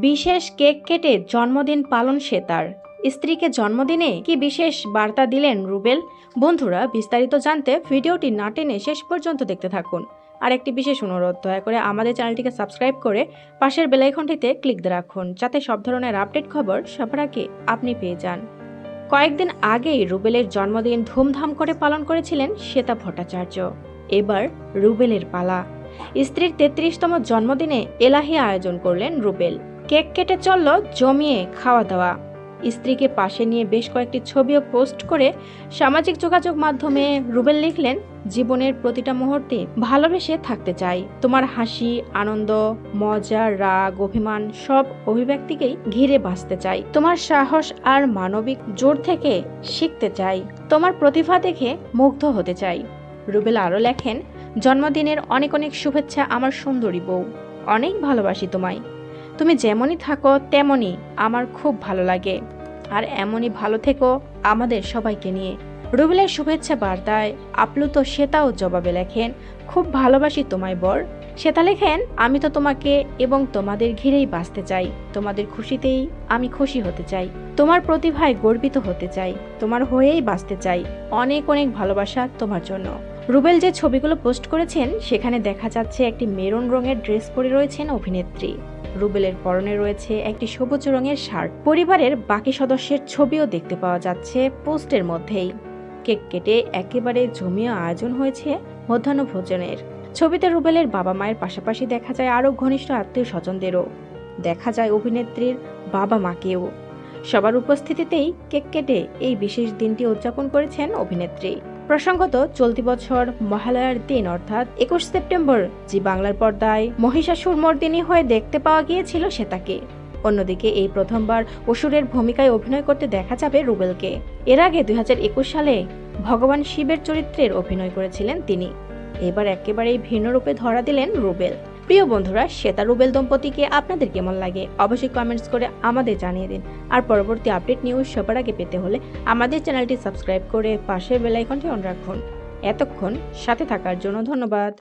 বিশেষ কেক কেটে জন্মদিন পালন শ্বেতার স্ত্রীকে জন্মদিনে কি বিশেষ বার্তা দিলেন রুবেল? বন্ধুরা, বিস্তারিত জানতে ভিডিওটি না টেনে শেষ পর্যন্ত দেখতে থাকুন। আর একটি বিশেষ অনুরোধ, দয়া করে আমাদের চ্যানেলটিকে সাবস্ক্রাইব করে পাশের বেলাইকনটিতে ক্লিক দিয়ে রাখুন, যাতে সব ধরনের আপডেট খবর সবার আগে আপনি পেয়ে যান। কয়েকদিন আগেই রুবেলের জন্মদিন ধুমধাম করে পালন করেছিলেন শ্বেতা ভট্টাচার্য। এবার রুবেলের পালা। স্ত্রীর তেত্রিশতম জন্মদিনে এলাহি আয়োজন করলেন রুবেল। কেক কেটে চলল জমিয়ে খাওয়া দাওয়া স্ত্রীকে পাশে নিয়ে বেশ কয়েকটি ছবিও পোস্ট করে সামাজিক যোগাযোগ মাধ্যমে রুবেল লিখলেন, জীবনের প্রতিটা মুহূর্তে ভালোবেসে থাকতে চাই। তোমার হাসি, আনন্দ, মজা, রাগ, অভিমান, সব অভিব্যক্তিকেই ঘিরে বাঁচতে চাই। তোমার সাহস আর মানবিক জোর থেকে শিখতে চাই। তোমার প্রতিভা দেখে মুগ্ধ হতে চাই। রুবেল আরও লেখেন, জন্মদিনের অনেক অনেক শুভেচ্ছা আমার সুন্দরী বউ। অনেক ভালোবাসি তোমায়। তুমি যেমনই থাকো, তেমনই আমার খুব ভালো লাগে। আর এমনই ভালো থেকো আমাদের সবাইকে নিয়ে। রুবেলের শুভেচ্ছা বার্তায় আপ্লুত শ্বেতাও জবাবে লেখেন, খুব ভালোবাসি তোমায় বর। শ্বেতা লেখেন, আমি তো তোমাকে এবং তোমাদের ঘিরেই বাঁচতে চাই। তোমাদের খুশিতেই আমি খুশি হতে চাই। তোমার প্রতিভায় গর্বিত হতে চাই। তোমার হয়েই বাঁচতে চাই। অনেক অনেক ভালোবাসা তোমার জন্য। রুবেল যে ছবিগুলো পোস্ট করেছেন, সেখানে দেখা যাচ্ছে একটি মেরুন রঙের ড্রেস পরে রয়েছেন অভিনেত্রী। রুবেলের পরনে রয়েছে একটি সবুজ রঙের শার্ট। পরিবারের বাকি সদস্যের ছবিও দেখতে পাওয়া যাচ্ছে পোস্টের মধ্যেই। কেক কেটে একেবারে জমিয়ে আয়োজন হয়েছে মধ্যাহ্ন ভোজনের ছবিতে রুবেলের বাবা মায়ের পাশাপাশি দেখা যায় আরও ঘনিষ্ঠ আত্মীয় স্বজনদেরও দেখা যায় অভিনেত্রীর বাবা মাকেও। সবার উপস্থিতিতেই কেক কেটে এই বিশেষ দিনটি উদযাপন করেছেন অভিনেত্রী। প্রসঙ্গত, চলতি বছর মহালয়ার দিন, অর্থাৎ একুশ সেপ্টেম্বর জি বাংলার পর্দায় মহিষাসুর মর্দিনী হয়ে দেখতে পাওয়া গিয়েছিল শ্বেতাকে অন্যদিকে, এই প্রথমবার অসুরের ভূমিকায় অভিনয় করতে দেখা যাবে রুবেলকে। এর আগে দুই হাজার একুশ সালে ভগবান শিবের চরিত্রের অভিনয় করেছিলেন তিনি। এবার একেবারেই ভিন্ন রূপে ধরা দিলেন রুবেল। প্রিয় বন্ধুরা, শ্বেতা রুবেল দম্পতিকে আপনাদের কেমন লাগে? অবশ্যই কমেন্টস করে আমাদের জানিয়ে দিন। আর পরবর্তী আপডেট নিউজ সবার আগে পেতে হলে আমাদের চ্যানেলটি সাবস্ক্রাইব করে পাশের বেলাইকনটি অন রাখুন। এতক্ষণ সাথে থাকার জন্য ধন্যবাদ।